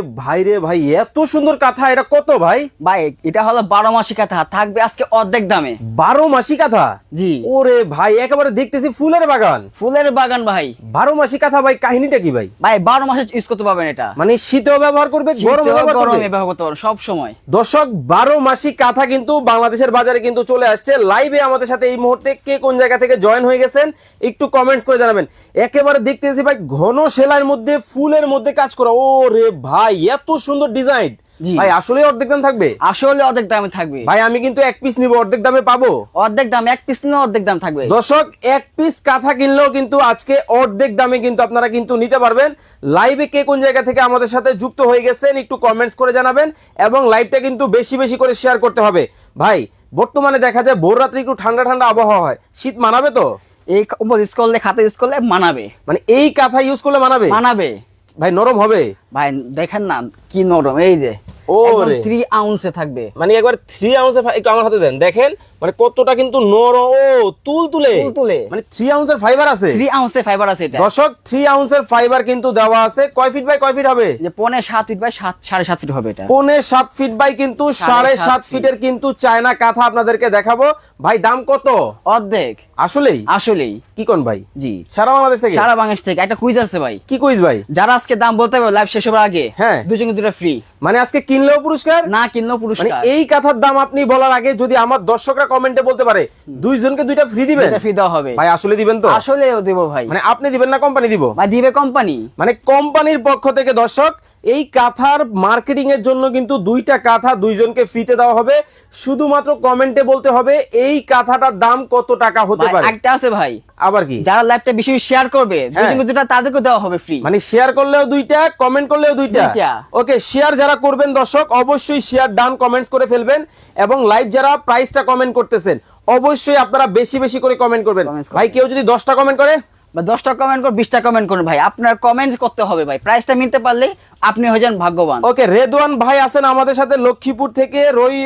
ভাই রে ভাই এত সুন্দর কাঁথা এটা কত ভাই? ভাই এটা হলো বারো মাসি কাঁথা থাকবে আজকে অর্ধেক দামে। বারো মাসি কাঁথা? জি। ওরে ভাই একেবারে দেখতেছি ফুলের বাগান। ফুলের বাগান ভাই। বারো মাসি কাঁথা ভাই কাহিনীটা কি ভাই? ভাই বারো মাসে ইউজ করতে পারবেন এটা। মানে শীতেও ব্যবহার করবে গরমে ব্যবহার করবে? গরমে ব্যবহার করতে পারবেন সব সময়। দর্শক বারো মাসি কাঁথা কিন্তু বাংলাদেশের বাজারে কিন্তু চলে আসছে। লাইভে আমাদের সাথে এই মুহূর্তে কে কোন জায়গা থেকে জয়েন হয়ে গেছেন একটু কমেন্টস করে জানাবেন। একেবারে দেখতেছি ভাই ঘন সেলাইয়ের মধ্যে ফুলের মধ্যে কাজ করা। ও রে ভাই এত সুন্দর ডিজাইন ভাই আসলে অর্ধেক দাম থাকবে? আসলে অর্ধেক দামে থাকবে। ভাই আমি কিন্তু এক পিস নিব অর্ধেক দামে পাবো? অর্ধেক দাম এক পিস নিলে অর্ধেক দাম থাকবে। দর্শক এক পিস কাঁথা কিনলেও কিন্তু আজকে অর্ধেক দামে কিন্তু আপনারা কিন্তু নিতে পারবেন। লাইভে কে কোন জায়গা থেকে আমাদের সাথে যুক্ত হয়ে গেছেন একটু কমেন্টস করে জানাবেন এবং লাইভটা কিন্তু বেশি বেশি করে শেয়ার করতে হবে। ভাই বর্তমানে দেখা যায় ভোর রাত্রে একটু ঠান্ডা ঠান্ডা আবহাওয়া হয়। শীত মানাবে তো? এই উপর ইউজ করলে খাতা ইউজ করলে মানাবে। মানে এই কাঁথা ইউজ করলে মানাবে? মানাবে। ভাই নরম হবে? ভাই দেখেন না কি নরম এই যে। ওরে। থ্রি আউন্সে থাকবে। মানে একবার থ্রি আউন্সের একটু আমার হাতে দেন। দেখেন মানে কতটা কিন্তু নরম। ও তুল তুলতুলে। মানে থ্রি আউন্সের ফাইবার আছে। থ্রি আউন্সে ফাইবার আছে এটা। দর্শক থ্রি আউন্সের ফাইবার কিন্তু দেওয়া আছে। কয় ফিট বাই কয় ফিট হবে? যে পনে সাত ফিট বাই সাত সাড়ে সাত ফিট হবে এটা। পৌনে সাত ফিট বাই কিন্তু সাড়ে সাড়ে সাত সাত ফিটের কিন্তু চায়না কাঁথা আপনাদেরকে দেখাবো। ভাই দাম কত? অর্ধেক। আসলেই? আসলেই। কি কোন ভাই? জি। সারা বাংলাদেশ থেকে? সারা বাংলাদেশ থেকে। একটা কুইজ আছে ভাই। কি কুইজ ভাই? যারা আজকে দাম বলতে পারবে লাইভ শেষ হবার আগে হ্যাঁ। দুজনে দুটো ফ্রি মানে আজকে কিনলেও পুরস্কার? না কিনলেও মানে পুরস্কার এই কথার দাম আপনি বলার আগে যদি আমার দর্শকরা কমেন্টে বলতে পারে দুইজনকে দুইটা ফ্রি দিবেন? ফ্রি দেওয়া হবে। ভাই আসলে দিবেন তো? আসলে দেবো ভাই। মানে আপনি দিবেন না কোম্পানি দিব? ভাই দিবে কোম্পানি মানে কোম্পানির পক্ষ থেকে দর্শক এই কাঁথার মার্কেটিং এর জন্য কিন্তু দুইটা কাঁথা দুইজনকে ফ্রিতে দেওয়া হবে। শুধুমাত্র কমেন্টে বলতে হবে এই কাঁথাটার দাম কত টাকা হতে পারে? একটা আছে ভাই। আবার কি? যারা লাইভটা বেশি শেয়ার করবে হ্যাঁ। দুজনকে দুটো তাদেরকে দেওয়া হবে ফ্রি মানে শেয়ার করলেও দুইটা কমেন্ট করলেও দুইটা। দুইটা। ওকে শেয়ার যারা করবেন দর্শক অবশ্যই শেয়ার ডান কমেন্টস করে ফেলবেন এবং লাইভ যারা প্রাইসটা কমেন্ট করতেছেন অবশ্যই আপনারা বেশি বেশি করে কমেন্ট করবেন। ভাই কেউ যদি দশটা কমেন্ট করে বা দশটা কমেন্ট করে বিশটা কমেন্ট করুন ভাই। আপনার কমেন্ট করতে হবে ভাই। প্রাইসটা মিলতে পারলে আপনি হয়ে যান ভাগ্যবান। ওকে রেদওয়ান ভাই আছেন আমাদের সাথে লক্ষ্মীপুর থেকে। রই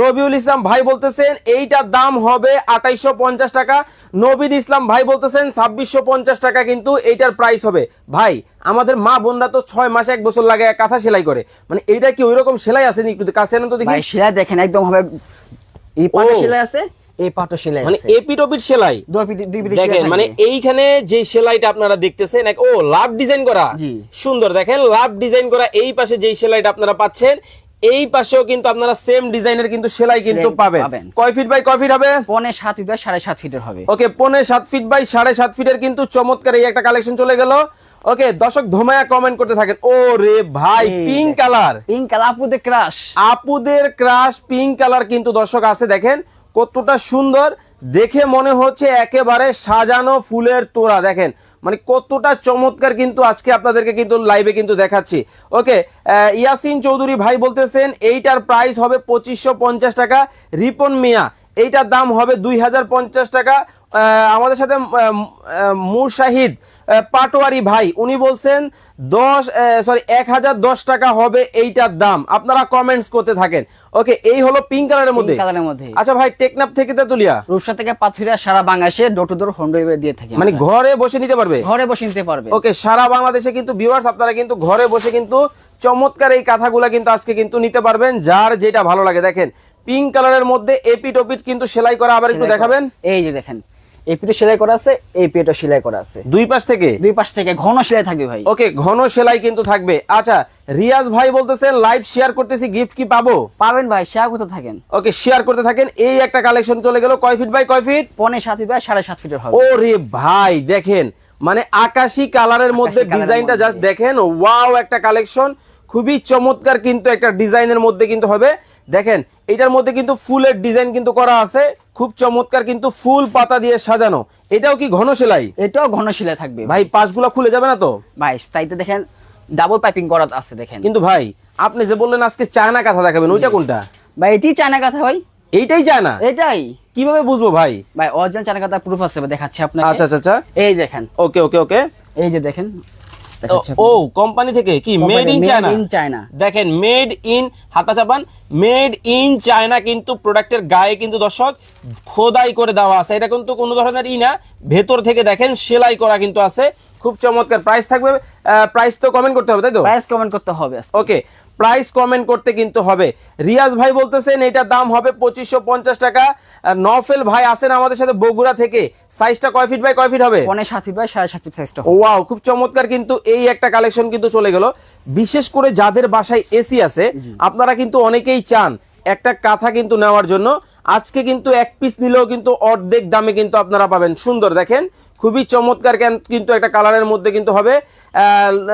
রবিউল ইসলাম ভাই বলতেছেন এইটার দাম হবে আঠাইশো পঞ্চাশ টাকা। নবীন ইসলাম ভাই বলতেছেন ছাব্বিশশো পঞ্চাশ টাকা কিন্তু এইটার প্রাইস হবে। ভাই আমাদের মা বোনরা তো ছয় মাসে এক বছর লাগে কাঁথা সেলাই করে। মানে এইটা কি ওইরকম সেলাই আসেনি একটু কাছে তো দেখি। সেলাই দেখেন একদম হবে এই পাটো সেলাই আছে? এই পাটো সেলাই মানে আছে এপিট ওপিট সেলাই। দেখেন মানে এইখানে যে সেলাইটা আপনারা দেখতেছেন এক- ও লাভ ডিজাইন করা। সুন্দর দেখেন লাভ ডিজাইন করা এই পাশে যেই সেলাইটা আপনারা পাচ্ছেন এই পাশেও কিন্তু আপনারা সেম ডিজাইনের কিন্তু সেলাই কিন্তু পাবেন। কয় ফিট বাই কয় ফিট হবে? পনে সাত ফিট বা সাড়ে সাত ফিটের হবে। ওকে পনে সাত ফিট বাই সাড়ে সাত ফিটের কিন্তু চমৎকার এই একটা কালেকশন চলে গেল। ওকে দর্শক ধোমায়া কমেন্ট করতে থাকেন। ও রে ভাই পিঙ্ক কালার পিঙ্ক কালাপুতে ক্রাশ আপুদের ক্রাশ পিঙ্ক কালার কিন্তু দর্শক আছে দেখেন। কতটা সুন্দর দেখে মনে হচ্ছে একেবারে সাজানো ফুলের তোড়া। দেখেন মানে কতটা চমৎকার কিন্তু আজকে আপনাদেরকে কিন্তু লাইভে কিন্তু দেখাচ্ছি। ওকে ইয়াসিন চৌধুরী ভাই বলতেছেন এইটার প্রাইস হবে পঁচিশশো পঞ্চাশ টাকা। রিপন মিয়া এইটার দাম হবে দুই হাজার পঞ্চাশ টাকা। আমাদের সাথে মুরশাহিদ আহ, পাটোয়ারি ভাই উনি বলছেন দশ সরি এক হাজার দশ টাকা হবে এইটার দাম। আপনারা কমেন্টস করতে থাকেন। ওকে এই হলো পিঙ্ক কালারের মধ্যে। কালারের মধ্যে। আচ্ছা ভাই টেকনাপ থেকে তেতুলিয়া রূপসা থেকে পাথুরিয়া সারা বাংলাদেশে door to door home delivery দিয়ে থাকি মানে ঘরে বসে নিতে পারবে? ঘরে বসে নিতে পারবে। ওকে সারা বাংলাদেশে কিন্তু ভিউয়ার্স আপনারা কিন্তু ঘরে বসে কিন্তু চমৎকার এই কাঁথাগুলা কিন্তু আজকে কিন্তু নিতে পারবেন যার যেটা ভালো লাগে। দেখেন পিঙ্ক কালারের মধ্যে এপিট ওপিট কিন্তু সেলাই করা আবার একটু দেখাবেন। এই যে দেখেন এই পিঠে সেলাই করা আছে এই পিঠে সেলাই করা আছে। দুই পাশ থেকে? দুই পাশ থেকে ঘন সেলাই থাকবে ভাই। ওকে ঘন সেলাই কিন্তু থাকবে। আচ্ছা রিয়াজ ভাই বলতেছেন লাইভ শেয়ার করতেছি গিফট কি পাবো? পাবেন ভাই শেয়ার করতে থাকেন। ওকে শেয়ার করতে থাকেন এই একটা কালেকশন চলে গেল কয় ফিট বাই কয় ফিট পনে সাত ফিট বা সাড়ে সাত ফিটের হবে। ও রে ভাই দেখেন মানে আকাশি কালারের মধ্যে ডিজাইনটা জাস্ট দেখেন ওয়াও একটা কালেকশন খুবই চমৎকার কিন্তু একটা ডিজাইনের মধ্যে কিন্তু হবে। দেখেন এটার মধ্যে কিন্তু ফুলের ডিজাইন কিন্তু করা আছে। খুব চমৎকার কিন্তু ফুল পাতা দিয়ে সাজানো। এটাও কি ঘন সেলাই? এটাও ঘন সেলাই থাকবে ভাই। পাশগুলা খুলে যাবে না তো? ভাই তাইতে দেখেন ডাবল পাইপিং করা আছে দেখেন। কিন্তু ভাই আপনি যে বললেন আজকে চায়না কাঁথা দেখাবেন ওইটা কোনটা? ভাই এটি চায়না কাঁথা ভাই। এইটাই চায়না? এটাই। কীভাবে বুঝব ভাই? ভাই অরিজিনাল চায়না কথা প্রুফ আছে দেখাচ্ছি আপনাকে। আচ্ছা আচ্ছা আচ্ছা। এই দেখেন। ওকে ওকে ওকে। এই যে দেখেন ও কোম্পানি থেকে কি? Made in China in China দেখেন মেড ইন হাতা চাপান মেড ইন চায়না কিন্তু প্রোডাক্টের গায়ে কিন্তু দর্শক খোদাই করে দেওয়া আছে। এটা কিন্তু কোনো ধরনের ই না। ভেতর থেকে দেখেন সেলাই করা কিন্তু আছে। খুব খুব চমৎকার। প্রাইস থাকবে প্রাইস তো কমেন্ট করতে হবে তাই তো? প্রাইস কমেন্ট করতে হবে। ওকে প্রাইস কমেন্ট করতে কিন্তু হবে। রিয়াজ ভাই বলতেছেন এটার দাম হবে পঁচিশশো পঞ্চাশ টাকা। নফেল ভাই আছেন আমাদের সাথে বগুড়া থেকে। সাইজটা কয় ফিট বাই কয় ফিট হবে? পনেরো সাত ফিট বাই সাড়ে সাত ফিট সাইজটা ওয়াও খুব চমৎকার কিন্তু এই একটা কালেকশন কিন্তু চলে গেল। বিশেষ করে যাদের বাসায় এসি আছে আপনারা কিন্তু অনেকেই চান একটা কাঁথা কিন্তু নেওয়ার জন্য। আজকে কিন্তু এক পিস নিলেও কিন্তু অর্ধেক দামে কিন্তু আপনারা পাবেন। সুন্দর দেখেন। খুবই চমৎকার কেন- কিন্তু একটা কালারের মধ্যে কিন্তু হবে।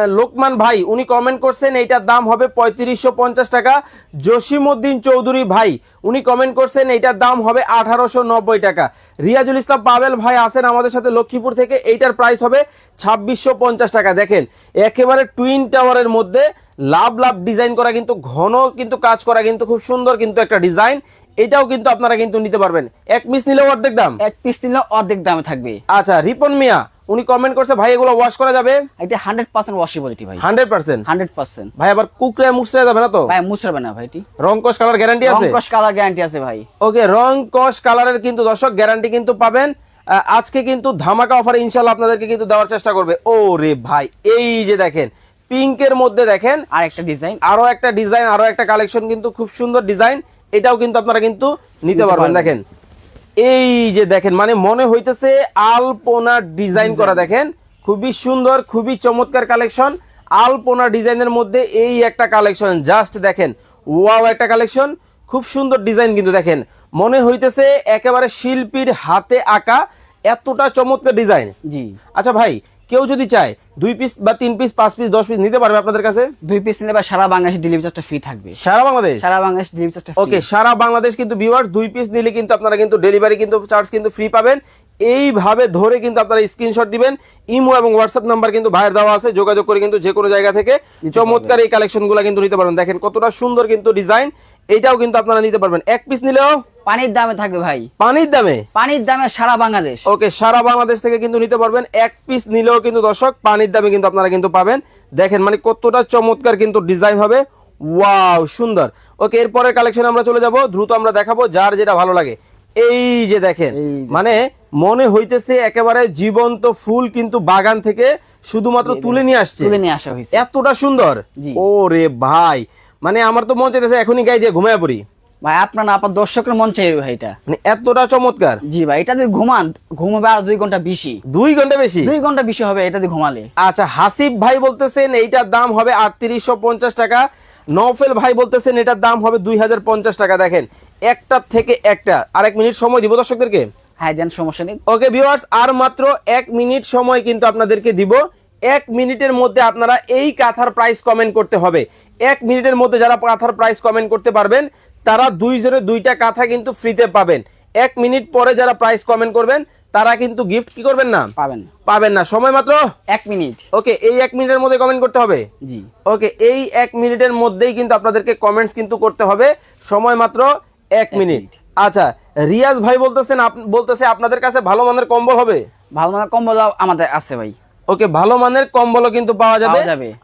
লোকমান ভাই, উনি কমেন্ট করছেন, এইটার দাম হবে পঁয়ত্রিশশো পঞ্চাশ টাকা। জসিমউদ্দিন চৌধুরী ভাই, উনি কমেন্ট করছেন, এইটার দাম হবে আঠারোশো নব্বই টাকা। রিয়াজুল ইসলাম পাবেল ভাই আছেন আমাদের সাথে লক্ষ্মীপুর থেকে, এইটার প্রাইস হবে ছাব্বিশশো পঞ্চাশ টাকা। দেখেন, একেবারে টুইন টাওয়ারের মধ্যে লাভ লাভ ডিজাইন করা কিন্তু, ঘন কিন্তু কাজ করা কিন্তু খুব সুন্দর কিন্তু একটা ডিজাইন এটাও কিন্তু আপনারা কিন্তু নিতে পারবেন। এক পিস নিলে অর্ধেক দাম? এক পিস নিলে অর্ধেক দামে থাকবে। আচ্ছা রিপন মিয়া উনি কমেন্ট করছে ভাই এগুলো ওয়াশ করা যাবে? এটা হান্ড্রেড পার্সেন্ট ওয়াশেবিলিটি ভাই। হান্ড্রেড পার্সেন্ট হান্ড্রেড পার্সেন্ট ভাই আবার কুকরে মুছড়ে যাবে না তো? ভাই মুছড়বে না ভাই এটি। রং কস কালার গ্যারান্টি আছে? রংকশ কালার গ্যারান্টি আছে ভাই। ওকে রং কস কালারের কিন্তু দর্শক গ্যারান্টি কিন্তু পাবেন। আজকে কিন্তু ধামাকা অফার ইনশাল্লাহ আপনাদেরকে কিন্তু দেওয়ার চেষ্টা করবে। ও রে ভাই এই যে দেখেন পিঙ্কের মধ্যে দেখেন আর একটা ডিজাইন আরও একটা ডিজাইন আরও একটা কালেকশন কিন্তু খুব সুন্দর ডিজাইন এটাও কিন্তু আপনারা কিন্তু নিতে পারবেন। দেখেন এই যে দেখেন মানে মনে হইতেছে আলপনা ডিজাইন। করা দেখেন খুবই সুন্দর খুবই চমৎকার কালেকশন। আলপনা ডিজাইনের মধ্যে এই একটা কালেকশন জাস্ট দেখেন ওয়াও একটা কালেকশন খুব সুন্দর ডিজাইন কিন্তু দেখেন। মনে হইতেছে একেবারে শিল্পীর হাতে আঁকা এতটা চমৎকার ডিজাইন। জি। আচ্ছা ভাই কেউ যদি চায় দুই পিস বা তিন পিস পাঁচ পিস দশ পিস নিতে পারবে আপনাদের কাছে? দুই পিস নিলে বা সারা বাংলাদেশে ডেলিভারি চার্জটা ফ্রি থাকবে। সারা বাংলাদেশ? সারা বাংলাদেশ ডেলিভারি চার্জটা ওকে সারা বাংলাদেশ কিন্তু ভিউয়ার্স দুই পিস নিলে কিন্তু আপনারা কিন্তু ডেলিভারি কিন্তু চার্জ কিন্তু ফ্রি পাবেন। এইভাবে ধরে কিন্তু আপনারা স্ক্রিনশট দিবেন। ইমো এবং হোয়াটসঅ্যাপ নাম্বার কিন্তু ভাইয়ের দেওয়া আছে। যোগাযোগ করে কিন্তু যে কোনো জায়গা থেকে চমৎকার এই কালেকশনগুলো কিন্তু নিতে পারবেন। দেখেন কতটা সুন্দর কিন্তু ডিজাইন এটাও কিন্তু আপনারা নিতে পারবেন। এক পিস নিলেও পানির দামে থাকবে ভাই। পানির দামে? পানির দামে সারা বাংলাদেশ। ওকে সারা বাংলাদেশ থেকে কিন্তু নিতে পারবেন। এক পিস নিলেও কিন্তু দর্শক পানির দামে কিন্তু আপনারা কিন্তু পাবেন। দেখেন মানে কতটা চমৎকার কিন্তু ডিজাইন হবে। ওয়াও সুন্দর। ওকে এরপরের কালেকশন আমরা চলে যাব। দ্রুত আমরা দেখাবো যার যেটা ভালো লাগে। এই যে দেখেন মানে মনে হইতেছে একেবারে জীবন্ত ফুল কিন্তু বাগান থেকে শুধুমাত্র তুলে নিয়ে আসছে। তুলে নিয়ে আসা হয়েছে। এতটা সুন্দর। ও রে ভাই মানে আমার তো মন চাইতেছে এখনই গায়ে দিয়ে ঘুমায় পড়ি। ভাই আপনার না আপনার দর্শকের মন চাইবে ভাই এটা। মানে এতটা চমৎকার। জি ভাই এটা দিয়ে ঘুমান ঘুমাবে আর দুই ঘণ্টা বেশি। দুই ঘণ্টা বেশি? দুই ঘণ্টা বেশি হবে এটা দিয়ে ঘুমালে। আচ্ছা হাসিব ভাই বলতেছেন এইটার দাম হবে আটত্রিশশো পঞ্চাশ টাকা। নফেল ভাই বলতেছেন এটার দাম হবে দুই হাজার পঞ্চাশ টাকা। দেখেন একটার থেকে একটা। আর এক মিনিট সময় দিব দর্শকদেরকে? হ্যাঁ দেন সমস্যা নেই। ওকে ভিউয়ার্স আর মাত্র এক মিনিট সময় কিন্তু আপনাদেরকে দিব। এক মিনিটের মধ্যে আপনারা এই কাঁথার প্রাইস কমেন্ট করতে হবে। এক মিনিটের মধ্যে যারা কাঁথার প্রাইস কমেন্ট করতে পারবেন তারা দুই দুইজনে দুইটা কাঁথা কিন্তু ফ্রিতে পাবেন। এক মিনিট পরে যারা প্রাইস কমেন্ট করবেন তারা কিন্তু গিফট কি করবেন না? পাবেন পাবেন না। সময় মাত্র? এক মিনিট। ওকে এই এক মিনিটের মধ্যে কমেন্ট করতে হবে? জি। ওকে এই এক মিনিটের মধ্যেই কিন্তু আপনাদেরকে কমেন্টস কিন্তু করতে হবে। সময় মাত্র এক মিনিট। আচ্ছা রিয়াজ ভাই বলতেছেন বলতেছে আপনাদের কাছে ভালো মানের কম্বল হবে? ভালো মানে কম্বল আমাদের আছে ভাই। ওকে ভালো মানের কম্বলও কিন্তু পাওয়া যাবে।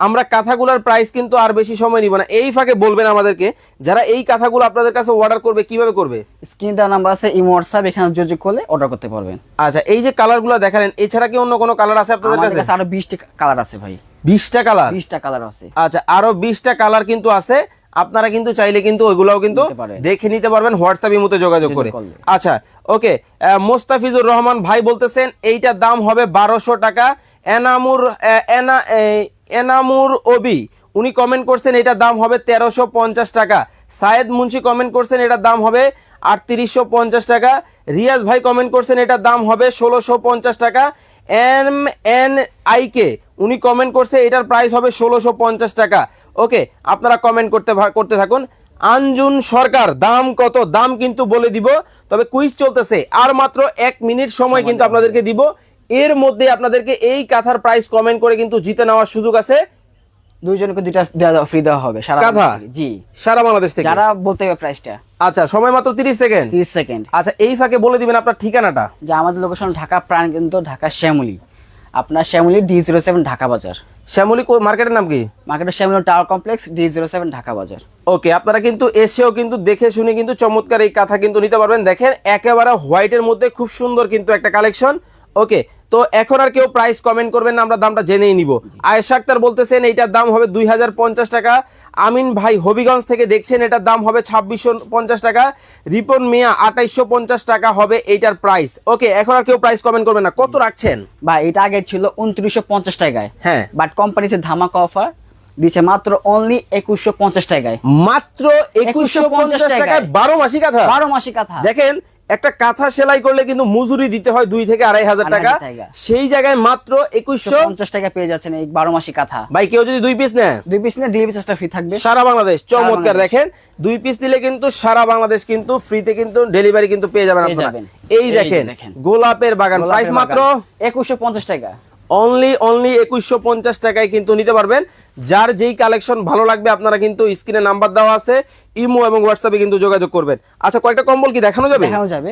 আমরা কাঁথাগুলোর প্রাইস কিন্তু আর বেশি সময় নিব না। এই ফাঁকে বলবেন আমাদেরকে যারা এই কাঁথাগুলো আপনাদের কাছে অর্ডার করবে কীভাবে করবে? স্ক্রিন দেওয়া নাম্বার আছে ইমো হোয়াটসঅ্যাপ এখানে যোগাযোগ করলে অর্ডার করতে পারবেন। আচ্ছা এই যে কালারগুলো দেখালেন এছাড়া কি অন্য কোনো কালার আছে আপনাদের কাছে? আরও বিশটা কালার আছে ভাই। বিশটা কালার বিশটা কালার আছে। আচ্ছা আরও বিশটা কালার কিন্তু আছে। আপনারা কিন্তু চাইলে কিন্তু ওইগুলাও কিন্তু দেখে নিতে পারবেন হোয়াটসঅ্যাপ ইমোতে যোগাযোগ করে। আচ্ছা ওকে মোস্তাফিজুর রহমান ভাই বলতেছেন এইটার দাম হবে বারোশো টাকা। এনামুর এনা এনামুর ওবি উনি কমেন্ট করছেন এটার দাম হবে তেরোশো পঞ্চাশ টাকা। সায়েদ মুন্সি কমেন্ট করছেন এটার দাম হবে আটত্রিশশো পঞ্চাশ টাকা। রিয়াজ ভাই কমেন্ট করছেন এটার দাম হবে ষোলোশো পঞ্চাশ টাকা। এম এন আইকে উনি কমেন্ট করছে এটার প্রাইস হবে ষোলোশো পঞ্চাশ টাকা। ওকে আপনারা কমেন্ট করতে করতে থাকুন। আঞ্জুন সরকার দাম কত? দাম কিন্তু বলে দিব। তবে কুইজ চলতেছে। আর মাত্র এক মিনিট সময় কিন্তু আপনাদেরকে দিব। এর মধ্যে আপনাদেরকে এই কাঁথার প্রাইস কমেন্ট করে কিন্তু জিতে নেওয়ার সুযোগ আছে। দুইজনকে দুইটা দেওয়া ফ্রি দেওয়া হবে সারা কাঁথা? জি। সারা বাংলাদেশ থেকে? যারা বলতে হবে প্রাইসটা আচ্ছা সময় মাত্র তিরিশ সেকেন্ড তিরিশ সেকেন্ড আচ্ছা এই ফাঁকে বলে দিবেন আপনার ঠিকানাটা। যে আমাদের লোকেশন ঢাকা প্রাণ কিন্তু ঢাকা শ্যামলি। আপনার Shyamoli D zero seven Dhaka Bazar. Shyamoli কো- মার্কেটের নাম কি? মার্কেটের Shyamoli tower complex D zero seven Dhaka Bazar. Okay আপনারা কিন্তু এসেও কিন্তু দেখে শুনে কিন্তু চমৎকার এই কাঁথা কিন্তু নিতে পারবেন। দেখেন একেবারে হোয়াইটের মধ্যে খুব সুন্দর কিন্তু একটা কালেকশন ওকে তো এখন আর কেউ প্রাইস কমেন্ট করবেন না আমরা দামটা জেনেই নিব। আয়েশা আক্তার বলতেছেন এইটার দাম হবে দুই হাজার পঞ্চাশ টাকা। আমিন ভাই হবিগঞ্জ থেকে দেখছেন এটার দাম হবে ছাব্বিশশো পঞ্চাশ টাকা। রিপন মিয়া আঠাইশশো পঞ্চাশ টাকা হবে এইটার প্রাইস ওকে এখন আর কেউ প্রাইস কমেন্ট করবেন না। কত রাখছেন? ভাই এটা আগে ছিল উনত্রিশশো পঞ্চাশ টাকায়। হ্যাঁ। বাট কোম্পানিতে ধামাকা অফার দিচ্ছে মাত্র অনলি একুশশো পঞ্চাশ টাকায়। মাত্র একুশশো পঞ্চাশ 2150 টাকায় বারো মাসি কাঁথা বারো মাসি কাঁথা দেখেন একটা কাঁথা সেলাই করলে কিন্তু মজুরি দিতে হয় দুই থেকে আড়াই হাজার টাকা। সেই জায়গায় মাত্র একুশশো পঞ্চাশ টাকা পেয়ে যাচ্ছেন এই বারো মাসি কাঁথা। ভাই কেউ যদি দুই পিস নেয়? দুই পিস নিয়ে ডেলিভারি চার্জটা ফ্রি থাকবে। সারা বাংলাদেশ চমৎকার দেখেন দুই পিস দিলে কিন্তু সারা বাংলাদেশ কিন্তু ফ্রিতে কিন্তু ডেলিভারি কিন্তু পেয়ে যাবেন আপনারা। এই দেখেন। গোলাপের বাগান প্রাইস মাত্র একুশশো পঞ্চাশ টাকা। অনলি অনলি একুশশো পঞ্চাশ টাকায় কিন্তু নিতে পারবেন। যার যেই কালেকশন ভালো লাগবে আপনারা কিন্তু স্ক্রিনে নাম্বার দেওয়া আছে ইমো এবং হোয়াটসঅ্যাপে কিন্তু যোগাযোগ করবেন। আচ্ছা কয়েকটা কম্বল কি দেখানো যাবে? দেখানো যাবে।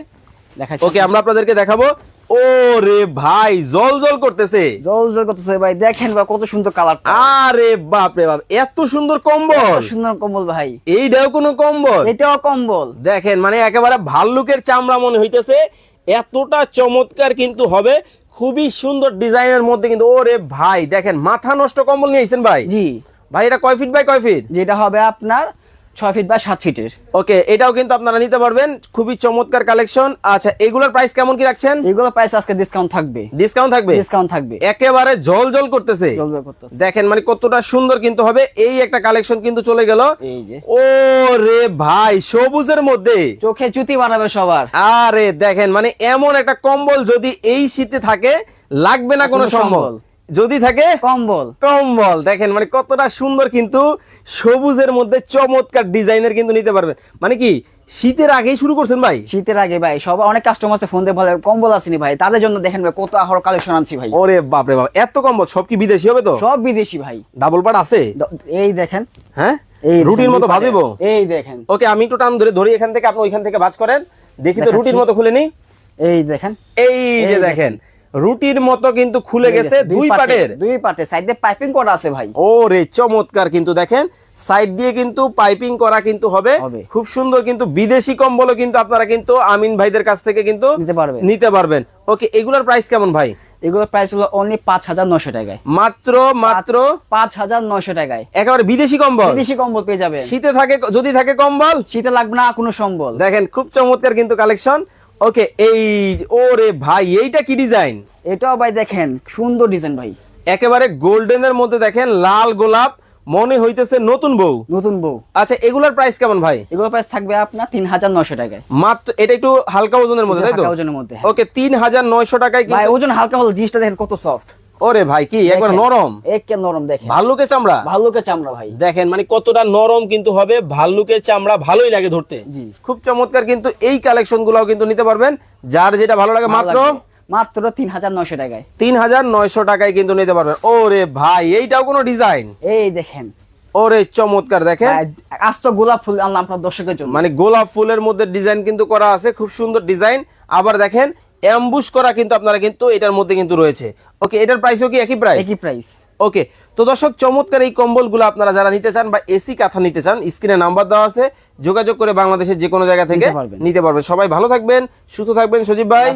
ওকে আমরা আপনাদেরকে দেখাবো। ও রে ভাই জল জল করতেছে। জল জল করতেছে ভাই দেখেন ভাই কত সুন্দর কালার আরে বাপ রে বাপ এত সুন্দর কম্বল। সুন্দর কম্বল ভাই। এইটাও কোনো কম্বল? এটাও কম্বল। দেখেন মানে একেবারে ভাল্লুকের চামড়া মনে হইতেছে। এতটা চমৎকার কিন্তু হবে। খুবই সুন্দর ডিজাইনের মধ্যে কিন্তু ওরে ভাই দেখেন মাথা নষ্ট কম্বল নিয়েছেন ভাই। জি। ভাই এটা কয় ফিট বাই কয় ফিট যেটা হবে আপনার ছয় ফিট বা সাত ফিটের ওকে এটাও কিন্তু আপনারা নিতে পারবেন। খুবই চমৎকার কালেকশন আচ্ছা এগুলোর প্রাইস কেমন কি রাখছেন? এগুলোর প্রাইস আজকে ডিসকাউন্ট থাকবে। ডিসকাউন্ট থাকবে? ডিসকাউন্ট থাকবে। একেবারে জল জল করতেছে। দেখেন মানে কতটা সুন্দর কিন্তু হবে। এই একটা কালেকশন কিন্তু চলে গেল। এই যে। ও রে ভাই সবুজের মধ্যে। চোখে চুতি বানাবে সবার। আরে দেখেন মানে এমন একটা কম্বল যদি এই শীতে থাকে লাগবে না কোনো সম্বল। যদি থাকে কম্বল। কম্বল। দেখেন মানে কতটা সুন্দর কিন্তু সবুজের মধ্যে চমৎকার ডিজাইনের কিন্তু নিতে পারবেন। মানে কি শীতের আগেই শুরু করছেন ভাই? শীতের আগে ভাই সবাই অনেক কাস্টমার ফোন দিয়ে বলে কম্বল আসেনি ভাই? তাদের জন্য দেখেন ভাই কত আহর কালেকশন আনছি ভাই। ওরে বাপরে বাপ এত কম্বল সব কি বিদেশি হবে তো? সব বিদেশি ভাই। ডাবল পাট আছে? এই দেখেন। হ্যাঁ? এই রুটির মতো ভাজিবো এই দেখেন। ওকে আমি একটু টান ধরে ধরি এখান থেকে আপনি ওইখান থেকে ভাজ করেন। দেখি তো রুটির মতো খুলে নি। এই দেখেন। এই যে দেখেন। রুটির মতো কিন্তু খুলে গেছে দুই পাটের। দুই পাটে। সাইড দিয়ে পাইপিং করা আছে ভাই। ও রে চমৎকার কিন্তু দেখেন। সাইড দিয়ে কিন্তু পাইপিং করা কিন্তু হবে। খুব সুন্দর কিন্তু বিদেশি কম্বলও কিন্তু আপনারা কিন্তু আমিন ভাইদের কাছ থেকে কিন্তু নিতে পারবেন। নিতে পারবেন। ওকে এগুলোর প্রাইস কেমন ভাই? এগুলোর প্রাইস হলো অনলি পাঁচ হাজার নশো টাকায়। মাত্র মাত্র পাঁচ হাজার নশো টাকায়। একেবারে বিদেশি কম্বল? বিদেশি কম্বল পেয়ে যাবেন। শীতে থাকে যদি থাকে কম্বল? শীতে লাগবে না কোনো সম্বল। দেখেন খুব চমৎকার কিন্তু কালেকশন ওকে এই ওরে ভাই এইটা কি ডিজাইন এটাও ভাই দেখেন সুন্দর ডিজাইন ভাই। একেবারে গোল্ডেনের মধ্যে দেখেন লাল গোলাপ মনে হইতেছে নতুন বউ। নতুন বউ। আচ্ছা এগুলোর প্রাইস কেমন ভাই? এগুলোর প্রাইস থাকবে আপনার তিন হাজার নয়শো টাকায়। মাত্র এটা একটু হালকা ওজনের মধ্যে তাই তো? হালকা ওজনের মধ্যে, হ্যাঁ। ওকে তিন হাজার নয়শো টাকায় ভাই ওজন হালকা হলো জিনিসটা দেখেন কত সফট ওরে ভাই কি? একবার নরম? একে নরম দেখেন। ভাল্লুকের চামড়া? ভাল্লুকের চামড়া ভাই। দেখেন মানে কতটা নরম কিন্তু হবে ভাল্লুকের চামড়া ভালোই লাগে ধরতে। জি। খুব চমৎকার কিন্তু এই কালেকশন গুলাও কিন্তু নিতে পারবেন। যার যেটা ভালো লাগে মাত্র? মাত্র তিন হাজার নশো টাকায়। তিন হাজার নয়শো টাকায় কিন্তু নিতে পারবেন। ওরে ভাই এইটাও কোনো ডিজাইন? এই দেখেন। ওরে চমৎকার দেখেন। আজ তো গোলাপ ফুল আনলাম আপনার দর্শকের জন্য। মানে গোলাপ ফুলের মধ্যে ডিজাইন কিন্তু করা আছে খুব সুন্দর ডিজাইন। আবার দেখেন অ্যাম্বুশ করা কিন্তু আপনারা কিন্তু এটার মধ্যে কিন্তু রয়েছে। ওকে এটার প্রাইসও কি একই প্রাইস একই প্রাইস ওকে তো দর্শক চমৎকার এই কম্বলগুলো আপনারা যারা নিতে চান বা এসি কাঁথা নিতে চান স্ক্রিনে নাম্বার দেওয়া আছে যোগাযোগ করে বাংলাদেশের যে কোনো জায়গা থেকে নিতে পারবেন। সবাই ভালো থাকবেন সুস্থ থাকবেন সজীব ভাই।